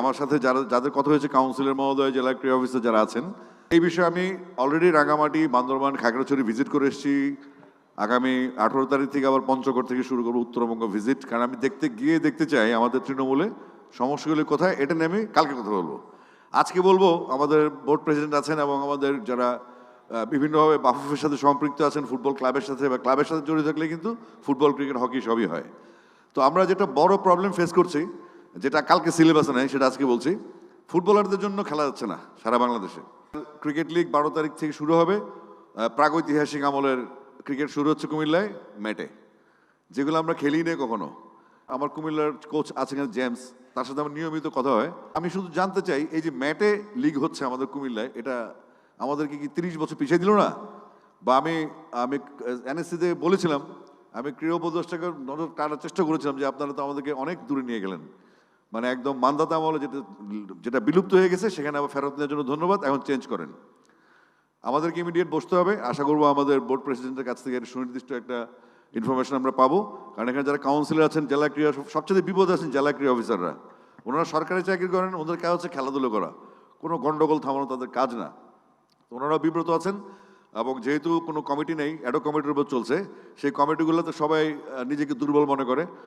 আমার সাথে যারা যাদের কথা হয়েছে কাউন্সিলর মহোদয়, জেলা ক্রীড়া অফিসার যারা আছেন, এই বিষয়ে আমি অলরেডি রাঙামাটি, বান্দরবান, খাগড়াছড়ি ভিজিট করে এসেছি। আগামী আঠারো তারিখ থেকে আবার পঞ্চগড় থেকে শুরু করব, উত্তরবঙ্গ ভিজিট কারণ আমি দেখতে গিয়ে দেখতে চাই আমাদের তৃণমূলে সমস্যাগুলি কোথায়, এটা নিয়ে আমি কালকে কথা বলব। আজকে বলব, আমাদের বোর্ড প্রেসিডেন্ট আছেন এবং আমাদের যারা বিভিন্নভাবে বাফুফের সাথে সম্পৃক্ত আছেন ফুটবল ক্লাবের সাথে বা ক্লাবের সাথে জড়িত থাকলে কিন্তু ফুটবল ক্রিকেট হকি সবই হয়। তো আমরা যেটা বড় প্রবলেম ফেস করছি যেটা কালকে সিলেবাসে নেই, সেটা আজকে বলছি। ফুটবলারদের জন্য খেলা যাচ্ছে না সারা বাংলাদেশে। ক্রিকেট লিগ বারো তারিখ থেকে শুরু হবে। প্রাগৈতিহাসিক আমলের ক্রিকেট শুরু হচ্ছে কুমিল্লায়, ম্যাটে। যেগুলো আমরা খেলি নেই কখনো। আমার কুমিল্লার কোচ আছেন জেমস, তার সাথে আমার নিয়মিত কথা হয়। আমি শুধু জানতে চাই, এই যে ম্যাটে লিগ হচ্ছে আমাদের কুমিল্লায়, এটা আমাদেরকে কি তিরিশ বছর পিছিয়ে দিল না? বা আমি আমি এনএসসিতে বলেছিলাম, আমি ক্রীড়া উপদেষ্টাকে নজর টানার চেষ্টা করেছিলাম যে আপনারা তো আমাদেরকে অনেক দূরে নিয়ে গেলেন। মানে একদম মান্দাতা আমলে যেটা যেটা বিলুপ্ত হয়ে গেছে, সেখানে আবার ফেরত নেওয়ার জন্য ধন্যবাদ, এখন চেঞ্জ করেন। আমাদেরকে ইমিডিয়েট বসতে হবে। আশা করব আমাদের বোর্ড প্রেসিডেন্টের কাছ থেকে সুনির্দিষ্ট একটা ইনফরমেশন আমরা পাবো। কারণ এখানে যারা কাউন্সিলর আছেন, জেলা ক্রীড়া, সবচেয়ে বিপদ আছেন জেলা ক্রীড়া অফিসাররা ওনারা সরকারি চাকরি করেন, ওদের কাজ হচ্ছে খেলাধুলো করা। কোনো গণ্ডগোল থামানো তাদের কাজ না। ওনারা বিব্রত আছেন এবং যেহেতু কোনো কমিটি নেই অ্যাডো কমিটির উপর চলছে, সেই কমিটিগুলোতে সবাই নিজেকে দুর্বল মনে করে।